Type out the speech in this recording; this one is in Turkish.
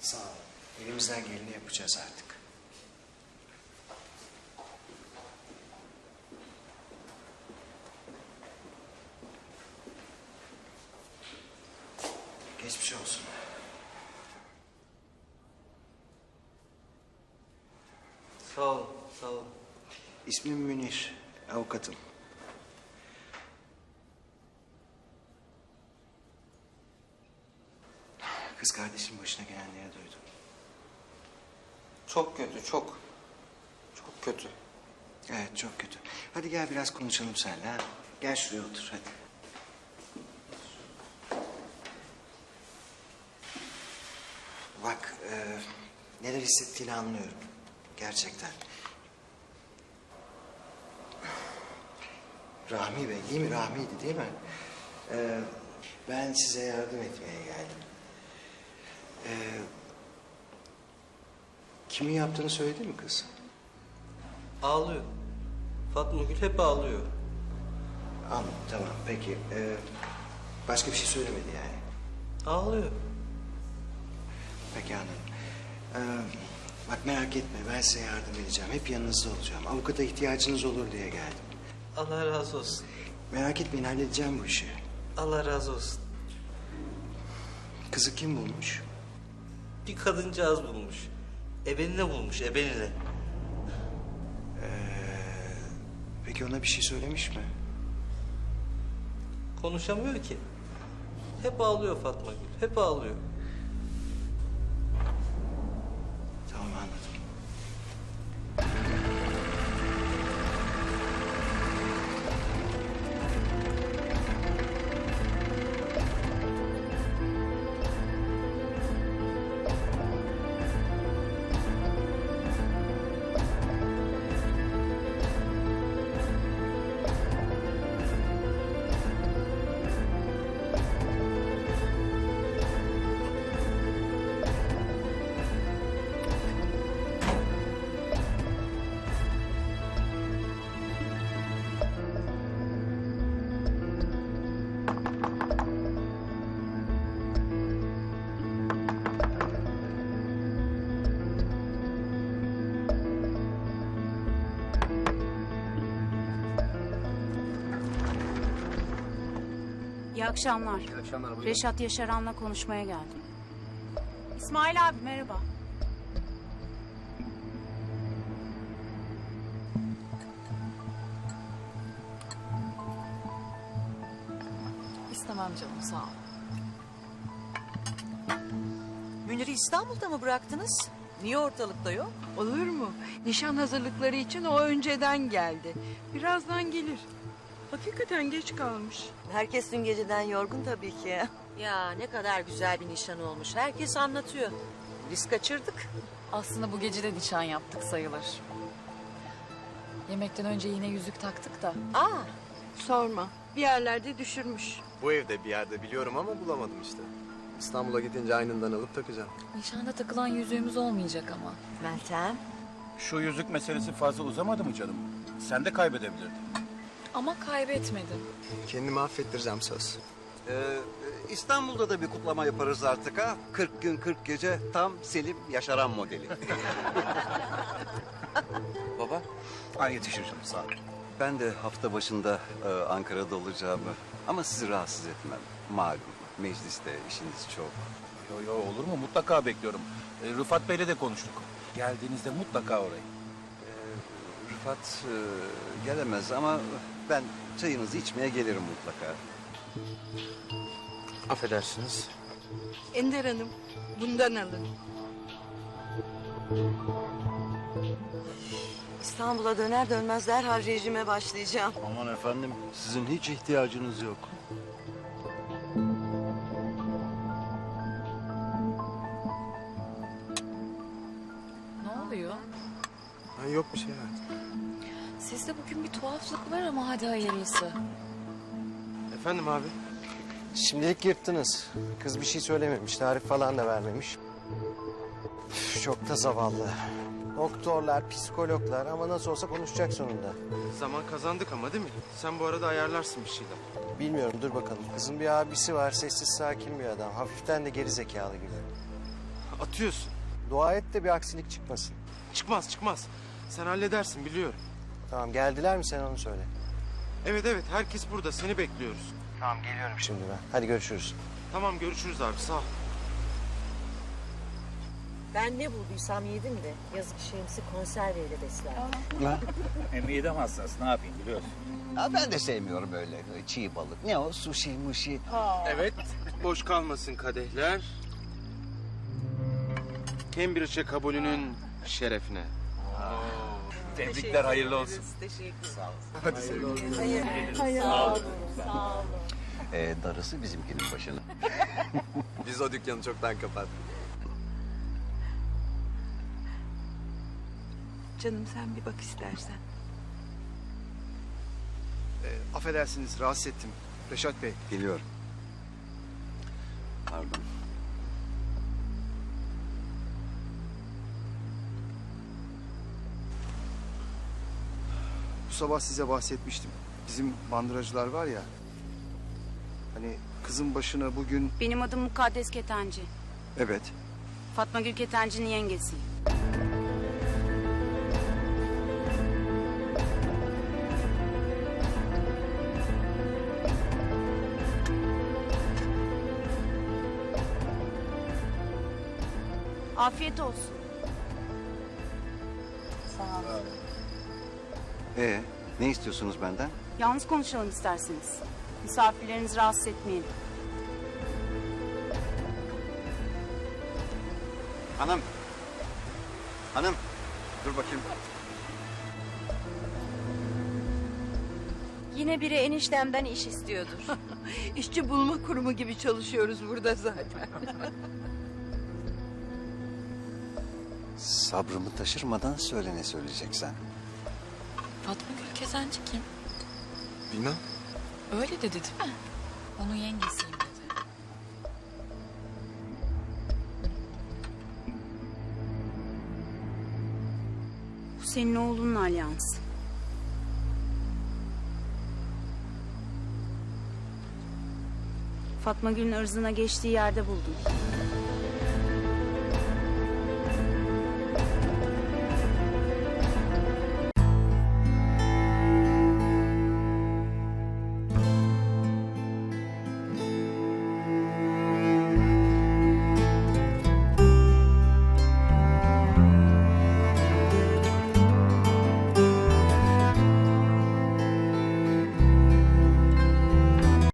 Sağ ol. Elimizden geleni yapacağız artık. Geçmiş olsun. Sağ ol, sağ ol. İsmim Münir, avukatım. Kız kardeşim başına gelenleri duydum. Çok kötü, çok. Çok kötü. Evet çok kötü. Hadi gel biraz konuşalım seninle ha. Gel şuraya otur hadi. Bak e, neler hissettiğini anlıyorum. Gerçekten. Rahmi Bey değil mi? Rahmi'ydi değil mi? E, ben size yardım etmeye geldim. Kimin yaptığını söyledi mi kız? Ağlıyor. Fatma Gül hep ağlıyor. Anladım tamam peki. E, başka bir şey söylemedi yani. Ağlıyor. Peki anladım. Ee, bak merak etme ben size yardım edeceğim. Hep yanınızda olacağım. Avukata ihtiyacınız olur diye geldim. Allah razı olsun. Merak etmeyin halledeceğim bu işi. Allah razı olsun. Kızı kim bulmuş? Bir kadıncağız bulmuş. Ebenine bulmuş, ebenine. Peki ona bir şey söylemiş mi? Konuşamıyor ki. Hep ağlıyor Fatma Gül, hep ağlıyor. İyi akşamlar. İyi akşamlar. Reşat Yaşaran'la konuşmaya geldim. İsmail abi merhaba. İstemem canım sağ ol. Münir'i İstanbul'da mı bıraktınız? Niye ortalıkta yok? Olur mu? Nişan hazırlıkları için o önceden geldi. Birazdan gelir. Hakikaten geç kalmış. Herkes dün geceden yorgun tabii ki. Ya ne kadar güzel bir nişan olmuş. Herkes anlatıyor. Biz kaçırdık. Aslında bu gece de nişan yaptık sayılır. Yemekten önce yine yüzük taktık da. Aa, Sorma. Bir yerlerde düşürmüş. Bu evde bir yerde biliyorum ama bulamadım işte. İstanbul'a gidince aynından alıp takacağım. Nişanda takılan yüzüğümüz olmayacak ama. Meltem. Şu yüzük meselesi fazla uzamadı mı canım? Sen de kaybedebilirdin. Ama kaybetmedim. Kendimi affettireceğim söz. Ee, İstanbul'da da bir kutlama yaparız artık ha. 40 gün 40 gece tam Selim Yaşaran modeli. Baba? Ay yetişir canım sağ ol. Ben de hafta başında e, Ankara'da olacağımı ama sizi rahatsız etmem. Malum mecliste işiniz çok. Yo yo olur mu? Mutlaka bekliyorum. Ee, Rıfat Bey'le de konuştuk. Geldiğinizde mutlaka orayı. Rıfat e, gelemez ama ben çayınızı içmeye gelirim mutlaka. Affedersiniz. Ender Hanım bundan alın. İstanbul'a döner dönmez derhal rejime başlayacağım. Aman efendim sizin hiç ihtiyacınız yok. Ne oluyor? Ha, yok bir şey hayatım. Sizde bugün bir tuhaflık var ama hadi hayırlısı. Efendim abi? Şimdilik yırttınız. Kız bir şey söylememiş. Tarif falan da vermemiş. Üf, Çok da zavallı. Doktorlar, psikologlar ama nasıl olsa konuşacak sonunda. Zaman kazandık ama değil mi? Sen bu arada ayarlarsın bir şeyler. Bilmiyorum dur bakalım. Kızın bir abisi var. Sessiz sakin bir adam. Hafiften de geri zekalı gibi. Atıyorsun. Dua et de bir aksilik çıkmasın. Çıkmaz çıkmaz. Sen halledersin biliyorum. Tamam geldiler mi sen onu söyle. Evet evet herkes burada seni bekliyoruz. Tamam geliyorum şimdi ben. Hadi görüşürüz. Tamam görüşürüz abi sağ ol. Ben ne bulduysam yedim de yazık şeyimsi konserveyle beslendim. E, midem hassas ne yapayım biliyorsun. Ya ben de sevmiyorum öyle çiğ balık. Ne o sushi mushi. Evet boş kalmasın kadehler. Cambridge'e kabulünün şerefine. Tebrikler hayırlı olsun. Ee, darısı bizimkinin başına. Biz o dükkanı çoktan kapattık. Canım sen bir bak istersen. affedersiniz rahatsız ettim. Reşat Bey. Geliyorum. Pardon. Sabah size bahsetmiştim. Bizim bandıracılar var ya. Hani kızın başına bugün... Benim adım Mukaddes Ketenci. Evet. Fatma Gül Ketenci'nin yengesiyim. Afiyet olsun. Ee, ne istiyorsunuz benden? Yalnız konuşalım isterseniz. Misafirlerinizi rahatsız etmeyelim. Hanım. Hanım. Dur bakayım. Yine biri eniştemden iş istiyordur. İşçi bulma kurumu gibi çalışıyoruz burada zaten. Sabrımı taşırmadan söyle ne söyleyeceksen. Fatma Gül Kezenci kim? Bilmem. Öyle dedi değil mi? Onun yengesiyim dedi. Bu senin oğlunun alyansı. Fatma Gül'ün ırzına geçtiği yerde buldum.